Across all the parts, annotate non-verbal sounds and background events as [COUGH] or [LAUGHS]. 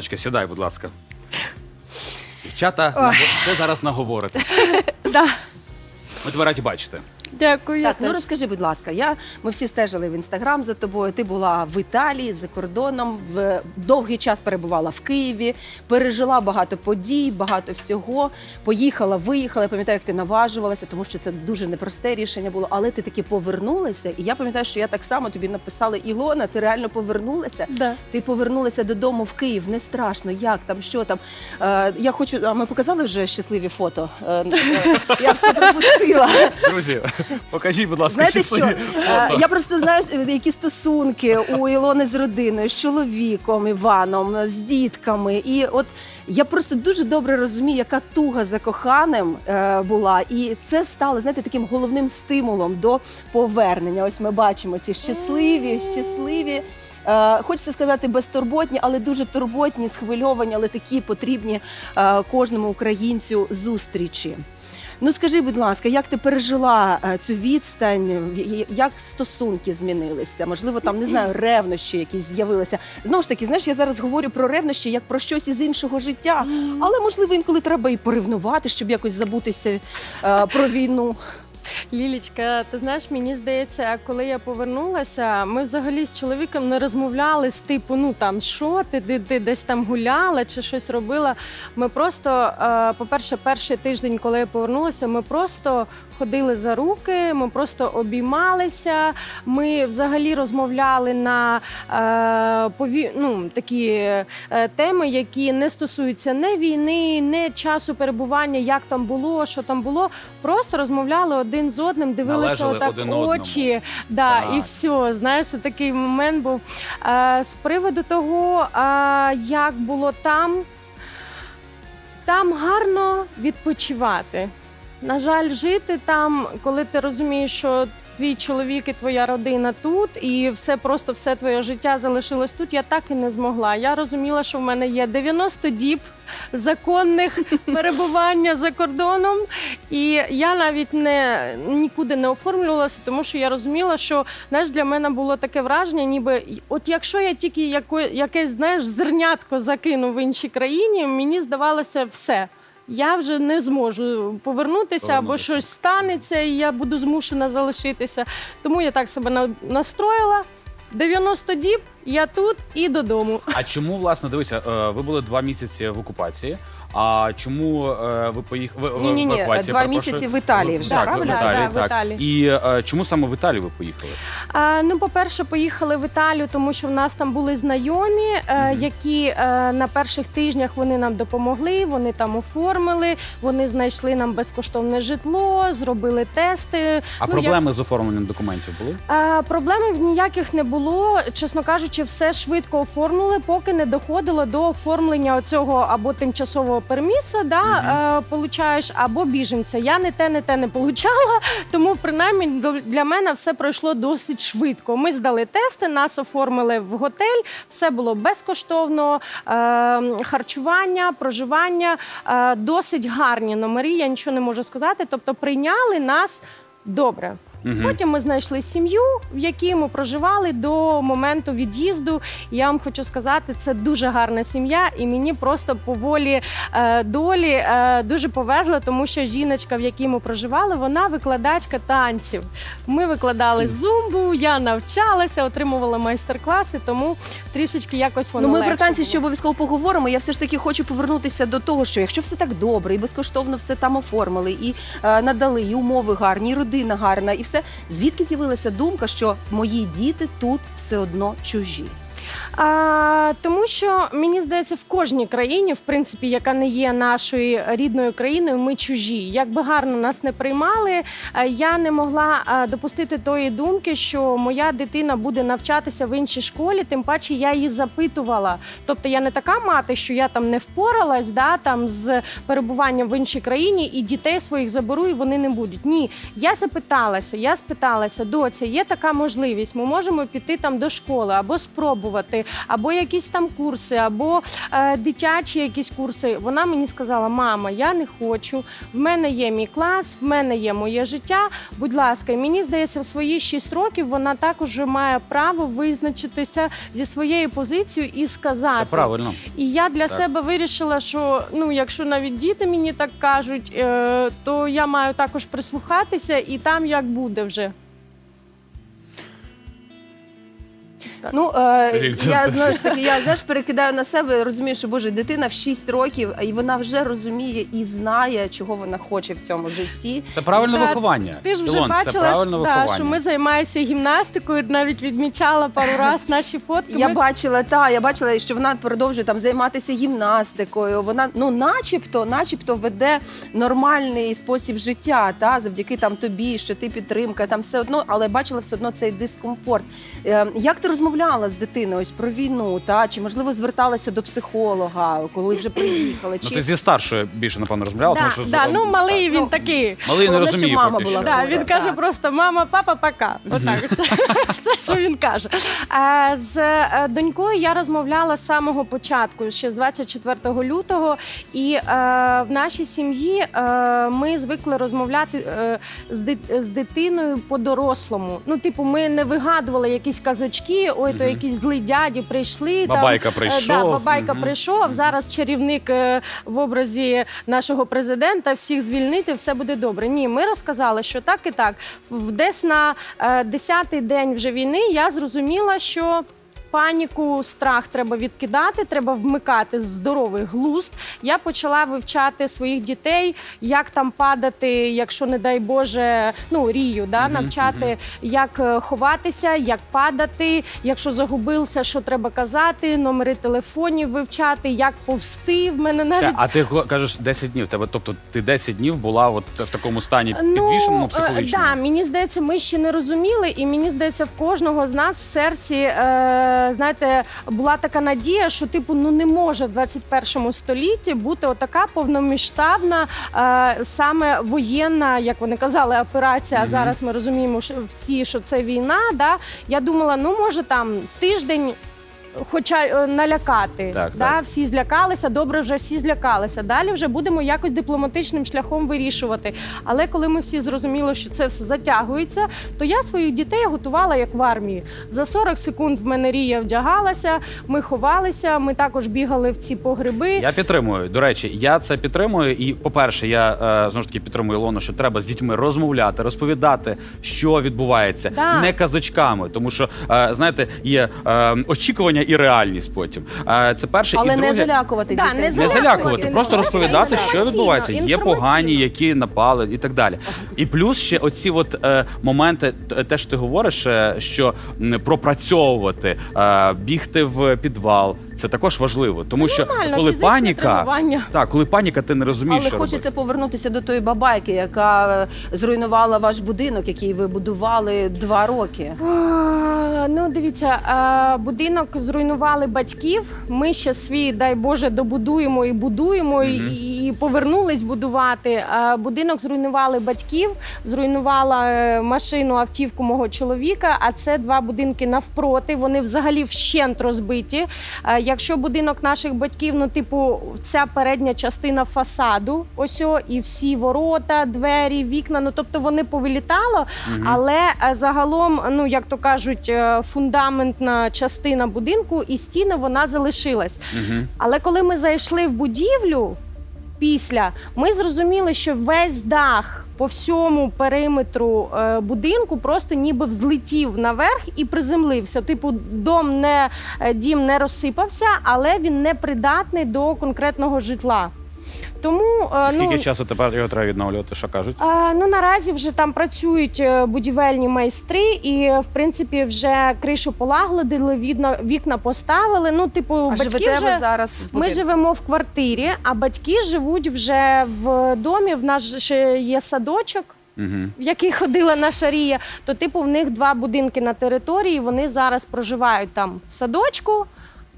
Ілоночка, сідай, будь ласка. Дівчата, наго- все зараз наговорите. [LAUGHS] Да. ви раді бачити. Дякую. Так, ну розкажи, будь ласка, я ми всі стежили в інстаграм за тобою. Ти була в Італії за кордоном, в довгий час перебувала в Києві, пережила багато подій, багато всього. Поїхала, виїхала. Я пам'ятаю, як ти наважувалася, тому що це дуже непросте рішення було. Але ти таки повернулася. І я пам'ятаю, що я так само тобі написала Ілона. Ти реально повернулася. Да. Ти повернулася додому в Київ. Не страшно, як там, що там. Е, я хочу. А ми показали вже щасливі фото. Е, е, я все пропустила. Друзі, покажіть, будь ласка, Знаєте що? Е. Я просто знаю, які стосунки у Ілони з родиною, з чоловіком Іваном, з дітками. І от я просто дуже добре розумію, яка туга за коханим е, була. І це стало знаєте, таким головним стимулом до повернення. Ось ми бачимо ці щасливі, щасливі. Е, Хочеться сказати безтурботні, але дуже турботні, схвильовані, але такі потрібні е, кожному українцю зустрічі. Ну скажи, будь ласка, як ти пережила е, цю відстань? Як стосунки змінилися? Можливо, там не знаю, ревнощі якісь з'явилися. Знову ж таки, знаєш, я зараз говорю про ревнощі як про щось із іншого життя, але можливо інколи треба і поревнувати, щоб якось забутися е, про війну. Лілічка, ти знаєш, мені здається, коли я повернулася, ми взагалі з чоловіком не розмовляли з типу, ну там що ти, ти, ти десь там гуляла чи щось робила. Ми просто, е, по-перше, перший тиждень, коли я повернулася, ми просто ходили за руки, ми просто обіймалися. Ми взагалі розмовляли на е, пові... ну, такі е, теми, які не стосуються не війни, не часу перебування, як там було, що там було. Просто розмовляли один з одним, дивилися Належали отак один очі. Да, Так. і все. Знаєш, такий момент був. Е, з приводу того, е, як було там, там гарно відпочивати. На жаль, жити там, коли ти розумієш, що твій чоловік і твоя родина тут, і все просто все твоє життя залишилось тут. Я так і не змогла. Я розуміла, що в мене є 90 діб законних [LAUGHS] перебування за кордоном, і я навіть не нікуди не оформлювалася, тому що я розуміла, що знаєш, для мене було таке враження, ніби от якщо я тільки яко, якесь знаєш зернятко закину в іншій країні, мені здавалося все. Я вже не зможу повернутися або щось станеться, і я буду змушена залишитися. Тому я так себе на- настроїла. 90 діб, я тут і додому. А чому, власне, дивися, е, ви були два місяці в окупації. А чому е, ви поїхали? Ні, ні, ні, два місяці в Італії вже так, правильно? В Італії, Да, в так. Італії. І е, чому саме в Італію ви поїхали? А, ну, по-перше, поїхали в Італію, тому що в нас там були знайомі, е, Мгм. які е, на перших тижнях вони нам допомогли, вони там оформили, вони знайшли нам безкоштовне житло, зробили тести. А Ну, проблеми з оформленням документів були? Е, Проблем ніяких не було. Чесно кажучи, все швидко оформили, поки не доходило до оформлення оцього або тимчасового перміса, да, е, получаєш, або біженця. Я не те, не те не получала, [LAUGHS] тому принаймні до- для мене все пройшло досить швидко. Ми здали тести, нас оформили в готель, все було безкоштовно, е, харчування, проживання, е, досить гарні номери. Я нічого не можу сказати. Тобто прийняли нас добре. Потім ми знайшли сім'ю, в якій ми проживали до моменту від'їзду. Я вам хочу сказати, це дуже гарна сім'я, і мені просто по волі е, долі е, дуже повезло, тому що жіночка, в якій ми проживали, вона викладачка танців. Ми викладали зумбу, я навчалася, отримувала майстер-класи, тому трішечки якось воно Ну, ми легше про танці було. ще обов'язково поговоримо. Я все ж таки хочу повернутися до того, що якщо все так добре, і безкоштовно все там оформили, і е, надали, і умови гарні, і родина гарна, і все. Звідки з'явилася думка, що мої діти тут все одно чужі? А, тому що мені здається, в кожній країні, в принципі, яка не є нашою рідною країною, ми чужі. Як би гарно нас не приймали, е, я не могла е, допустити тої думки, що моя дитина буде навчатися в іншій школі. Тим паче я її запитувала. Тобто я не така мати, що я там не впоралась, да там з перебуванням в іншій країні і дітей своїх заберу, і вони не будуть. Ні, я запиталася, я спиталася, доця, є така можливість. Ми можемо піти там до школи або спробувати. Або якісь там курси, або е, дитячі якісь курси. Вона мені сказала: мама, я не хочу. В мене є мій клас, в мене є моє життя. Будь ласка, і мені здається, в свої 6 років вона також має право визначитися зі своєю позицією і сказати. Це правильно. І я для Так. себе вирішила, що ну, якщо навіть діти мені так кажуть, е, то я маю також прислухатися, і там як буде вже. Ну е, я знову ж таки, я знаєш, перекидаю на себе. Розумію, що боже, дитина в 6 років, і вона вже розуміє і знає, чого вона хоче в цьому житті. Це правильне Та, виховання. Ти ж вже Ілон, це бачила, правильне що, да, виховання. що ми займаємося гімнастикою, навіть відмічала пару раз наші фотки. Я Ми- бачила, та я бачила, що вона продовжує там займатися гімнастикою. Вона ну, начебто, начебто, веде нормальний спосіб життя, та завдяки там тобі, що ти підтримка, там все одно, але бачила все одно цей дискомфорт. Е, як ти розмовляла з дитиною ось про війну? Та чи можливо зверталася до психолога, коли вже приїхала? Ну, Чи ти зі старшою більше, напевно, розмовляла, да, тому що да, ну малий він Ну, такий. малий не Головне, розуміє мама поки була що. Да, він Так. каже просто мама, папа, пока. Отак, все, [LAUGHS] все, що він каже. Е, З е, донькою я розмовляла з самого початку, ще з 24 лютого. І е, в нашій сім'ї е, ми звикли розмовляти е, з, дит- з дитиною по-дорослому. Ну, типу, ми не вигадували якісь казочки, ой, то якісь злі дяді прийшли. Бабайка там, прийшов. Да, бабайка прийшов. Зараз чарівник е, в образі нашого президента. Всіх звільнити, все буде добре. Ні, ми розказали, що так і так. В- Десь на е, 10-й день вже війни я зрозуміла, що. Паніку, страх треба відкидати, треба вмикати здоровий глузд. Я почала вивчати своїх дітей, як там падати, якщо не дай Боже, ну рію, да, навчати, як е, ховатися, як падати, якщо загубився, що треба казати, номери телефонів вивчати, як повсти. В мене навіть А ти кажеш 10 днів. Тебе, тобто ти 10 днів була от в такому стані підвішеному е, психологічному? Да, мені здається, ми ще не розуміли, і мені здається, в кожного з нас в серці, е, знаєте, була така надія, що типу ну не може в 21 столітті бути отака повномасштабна, е, саме воєнна, як вони казали, операція. Mm -hmm. зараз ми розуміємо, що всі, що це війна. Да? Я думала, ну може там тиждень. Хоча е, налякати, Так, да? так. всі злякалися, добре, вже всі злякалися. Далі вже будемо якось дипломатичним шляхом вирішувати. Але коли ми всі зрозуміли, що це все затягується, то я своїх дітей готувала як в армії. За 40 секунд в мене рія вдягалася, ми ховалися, ми також бігали в ці погреби. Я підтримую. До речі, я це підтримую. І, по-перше, я е, знову ж таки підтримую Ілону, що треба з дітьми розмовляти, розповідати, що відбувається, Да. не казочками, тому що е, знаєте, є е, очікування і реальність потім. Е, це перше Але і не залякувати Да, дітей. не не залякувати, залякувати, просто розповідати, що Інформаційно, відбувається. Є погані, інформаційно. які напали, і так далі. І плюс ще оці от е, моменти, т- те, що ти говориш, е, що м, пропрацьовувати, е, бігти в підвал. Це також важливо, тому що Нормально, коли фізичне паніка, тренування. так, коли паніка, ти не розумієш, Але що хочеться робити. повернутися до тої бабайки, яка е, зруйнувала ваш будинок, який ви будували два роки. А, Ну, дивіться, а, будинок зруйнували батьків. Ми ще свій, дай Боже, добудуємо і будуємо, і-. І, повернулись будувати. Будинок зруйнували батьків, зруйнувала е, машину, автівку мого чоловіка. А це два будинки навпроти. Вони взагалі вщент розбиті. Якщо будинок наших батьків, ну, типу, ця передня частина фасаду, ось і всі ворота, двері, вікна. Ну тобто вони повилітало. Мгм. Але е, загалом, ну як то кажуть, е, фундаментна частина будинку і стіни вона залишилась. Мгм. Але коли ми зайшли в будівлю після, ми зрозуміли, що весь дах по всьому периметру е, будинку просто ніби взлетів наверх і приземлився. Типу, дом не е, дім не розсипався, але він не придатний до конкретного житла. Тому е, Скільки ну, часу тепер його треба відновлювати? Що кажуть? а, ну наразі вже там працюють е, будівельні майстри, і в принципі вже кришу полагодили, відно вікна поставили. Ну, типу, А батьки живете вже ви зараз в ми будинку? живемо в квартирі, а батьки живуть вже в домі. В нас ще є садочок. Угу. В який ходила наша Рія, то типу в них два будинки на території. Вони зараз проживають там в садочку,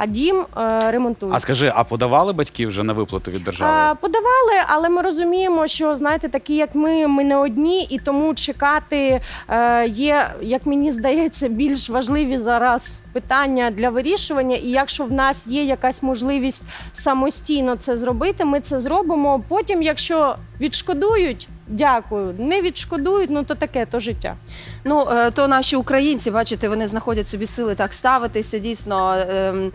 а дім е, ремонтують. А скажи, а подавали батьки вже на виплату від держави? Е, Подавали, але ми розуміємо, що знаєте, такі як ми, ми не одні, і тому чекати е, є, як мені здається, більш важливі зараз питання для вирішування. І якщо в нас є якась можливість самостійно це зробити, ми це зробимо. Потім, якщо відшкодують, дякую. Не відшкодують, ну то таке, то життя. Ну е, то наші українці, бачите, вони знаходять собі сили так ставитися. Дійсно ем,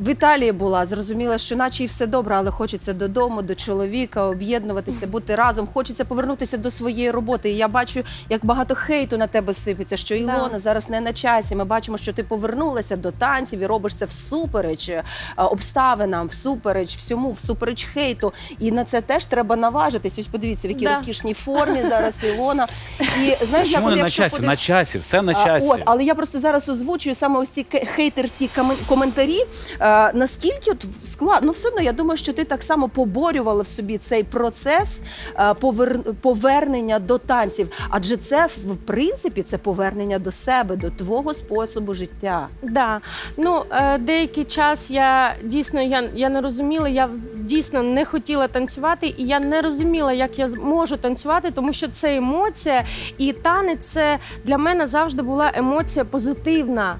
в Італії була зрозуміла, що наче і все добре, але хочеться додому, до чоловіка, об'єднуватися, бути разом. Хочеться повернутися до своєї роботи. І я бачу, як багато хейту на тебе сипеться. Що Ілона зараз не на часі. Ми бачимо, що ти повернулася до танців і робиш це всупереч е, обставинам, всупереч всьому, всупереч хейту. І на це теж треба наважитись. Ось подивіться, в якій Да. Розкішній формі зараз Ілона. І знаєш, як Чому от не на якщо часі? подив- На часі, все на а, часі. От, але я просто зараз озвучую саме ось ці ке- хейтерські коментарі. Е, наскільки от складно, ну все одно я думаю, що ти так само поборювала в собі цей процес е, повер- повернення до танців. Адже це в принципі це повернення до себе, до твого способу життя. Да. Ну, е, деякий час я дійсно я, я не розуміла, я дійсно не хотіла танцювати, і я не розуміла, як я з- можу танцювати, тому що це емоція, і танець це для мене завжди була емоція позитивна.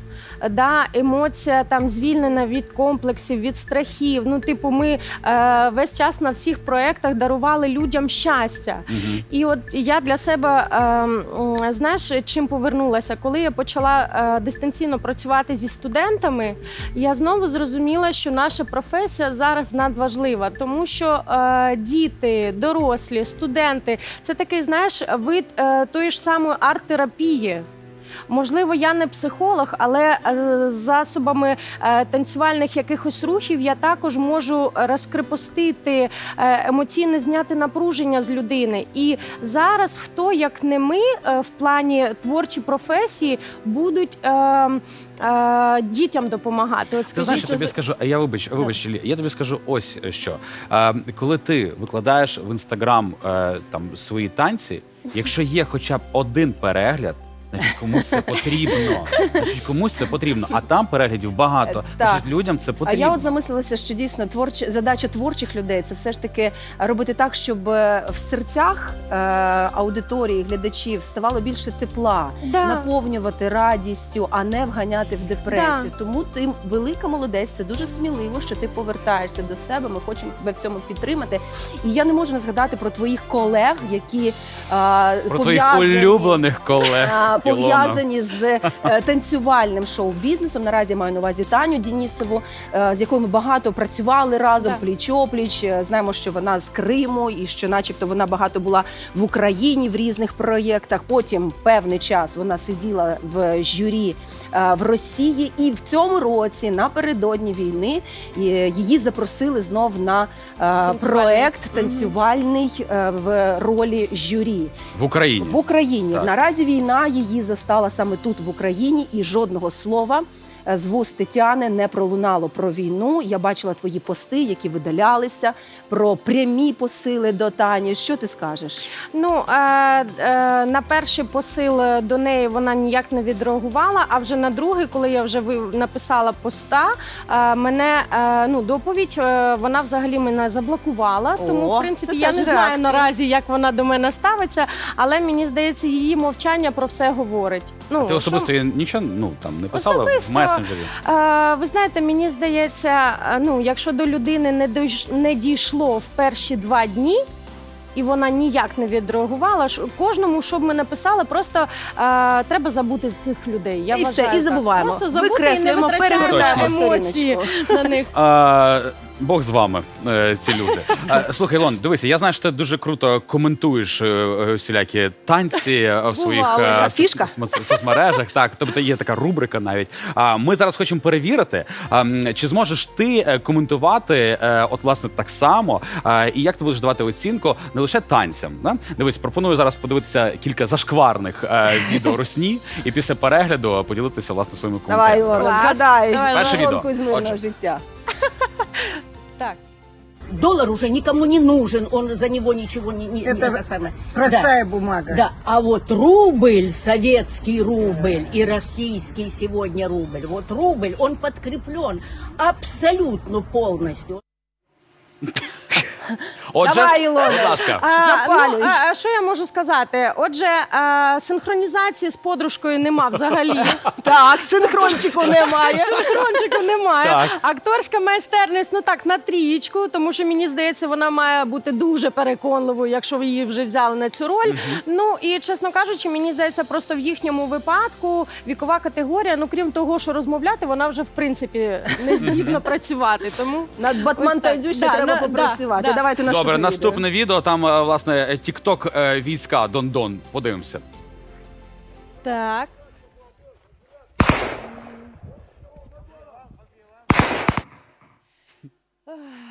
Да, емоція там звільнена від комплексів, від страхів. Ну, типу, ми е, весь час на всіх проєктах дарували людям щастя. Мгм. І от я для себе м, знаєш, чим повернулася, коли я почала е, дистанційно працювати зі студентами, я знову зрозуміла, що наша професія зараз надважлива, тому що е, діти, дорослі, студенти це такий, знаєш, вид е, тої ж самої арт-терапії. Можливо, я не психолог, але е, з засобами е, танцювальних якихось рухів я також можу розкрепостити е, емоційне зняти напруження з людини. І зараз хто як не ми в плані творчі професії будуть е, е, дітям допомагати. От Ти скажіть, знаєш, я тобі скажу, а я вибач, вибач, Лі, я тобі скажу ось що. Е, коли ти викладаєш в інстаграм е, там свої танці, [LAUGHS] якщо є хоча б один перегляд. Значить, комусь це потрібно. Значить, комусь це потрібно. А там переглядів багато. Е, так. Значить, людям це А потрібно. я от замислилася, що дійсно творчі задача творчих людей це все ж таки робити так, щоб е, в серцях е, аудиторії, глядачів ставало більше тепла, Да. наповнювати радістю, а не вганяти в депресію. Тому ти велика молодець, це дуже сміливо, що ти повертаєшся до себе. Ми хочемо тебе в цьому підтримати. І я не можу не згадати про твоїх колег, які е, Про твоїх пов'язані- улюблених колег. а. Пов'язані з е, танцювальним шоу-бізнесом. Наразі я маю на увазі Таню Дінісову, е, з якою ми багато працювали разом пліч-опліч. Е, Знаємо, що вона з Криму і що, начебто, вона багато була в Україні в різних проєктах. Потім певний час вона сиділа в журі в Росії, і в цьому році, напередодні війни, її запросили знов на проект танцювальний в ролі журі. В Україні. В Україні Так. наразі війна її застала саме тут, в Україні, і жодного слова з вуст Тетяни не пролунало про війну. Я бачила твої пости, які видалялися, про прямі посили до Тані. Що ти скажеш? Ну е, е, на перший посил е, до неї вона ніяк не відреагувала. А вже на другий, коли я вже ви- написала поста, е, мене е, ну доповідь е, вона взагалі мене заблокувала. Тому в принципі я не знаю наразі, як вона до мене ставиться, але мені здається, її мовчання про все говорить. Ну Ти що- особисто нічого ну там не писала Особисто. в месенджері. Е, ви знаєте, мені здається, е, ну якщо до людини не дойш- не дійшло в перші два дні. І вона ніяк не відреагувала. Ж- Кожному, що б ми написали, просто е, треба забути тих людей. Я і вважаю, все, і так. забуваємо. Просто забути і не Викреслюємо, витрачаємо перегортаємо емоції на них. А, Бог з вами, е, ці люди. Слухай, Ілон, дивися, я знаю, що ти дуже круто коментуєш е, е, всілякі танці е, в своїх Бувало, е, соц- фішка. соц- соцмережах. Так, тобто є така рубрика навіть. А ми зараз хочемо перевірити, а, м, чи зможеш ти е, коментувати, е, от власне так само, і як ти будеш давати оцінку не лише танцям. Да? Дивись, пропоную зараз подивитися кілька зашкварних е, відео русні, і після перегляду поділитися власне своїми Давай, коментарями. Ілона, Клас. згадай Давай, Перше гонку відео. мирного Отже. життя. Так. доллар уже никому не нужен, он за него ничего не... не Это не самое. Простая бумага. Да, а вот рубль, советский рубль и российский сегодня рубль, вот рубль, он подкреплен абсолютно полностью. Отже, Давай, Ілона. будь ласка. А, Запалюй. ну, а, а що я можу сказати? Отже, а, синхронізації з подружкою нема взагалі. [LAUGHS] Так, синхрончику немає. [LAUGHS] Синхрончику немає. Так. Акторська майстерність, ну так, на трієчку, тому що мені здається, вона має бути дуже переконливою, якщо ви її вже взяли на цю роль. Ну і чесно кажучи, мені здається, просто в їхньому випадку вікова категорія, ну крім того, що розмовляти, вона вже в принципі не здібна працювати. Тому Над Батман Ось так. Ще Да, треба на- попрацювати. да, да. Давайте наступне Добре, відео. наступне відео. Там, е, власне, тікток війська Дон-Дон. Подивимося. так.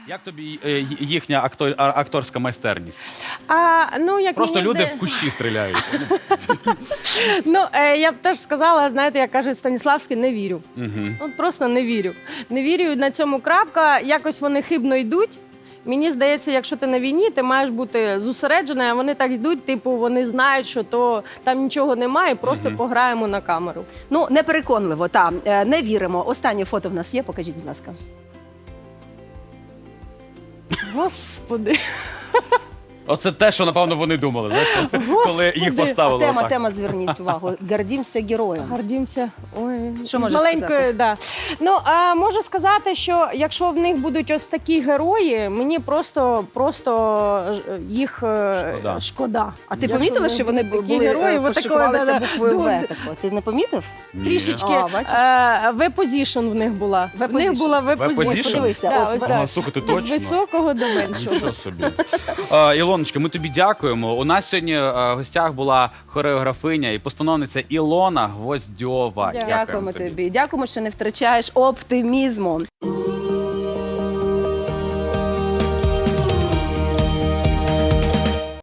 Як тобі е, їхня актор- а- акторська майстерність? А, ну, як Просто мені люди здає- в кущі стріляють. Ну, е, я б теж сказала, знаєте, як каже Станіславський, не вірю. От просто не вірю. Не вірю на цьому крапка. Якось вони хибно йдуть. Мені здається, якщо ти на війні, ти маєш бути зосереджений, а вони так йдуть, типу, вони знають, що то там нічого немає, просто пограємо на камеру. Ну, непереконливо, так. Не віримо. Останнє фото в нас є, покажіть, будь ласка. Господи. Оце те, що напевно вони думали. Знаєш, коли- коли їх Господи. поставили. Тема, отак. тема, зверніть увагу. Гордімся героєм. Гордімся. Ой, Що з можеш маленької, сказати? Да. Ну а можу сказати, що якщо в них будуть ось такі герої, мені просто просто ж- їх е, Шкода. шкода. А ти Якщо помітила, що вони такі були герої, е, от такого, пошикувалися да-да, буквою В? Ти не помітив? Ні. Трішечки А, бачиш? е, в них була. В них була. Подивися, Да, ось, ось Ага, так. слухай, З точно. високого до меншого. Нічого собі. А, Ілоночка, ми тобі дякуємо. У нас сьогодні е, в гостях була хореографиня і постановниця Ілона Гвоздьова. Дякуємо тобі. Дякуємо, що не втрачаєш оптимізму.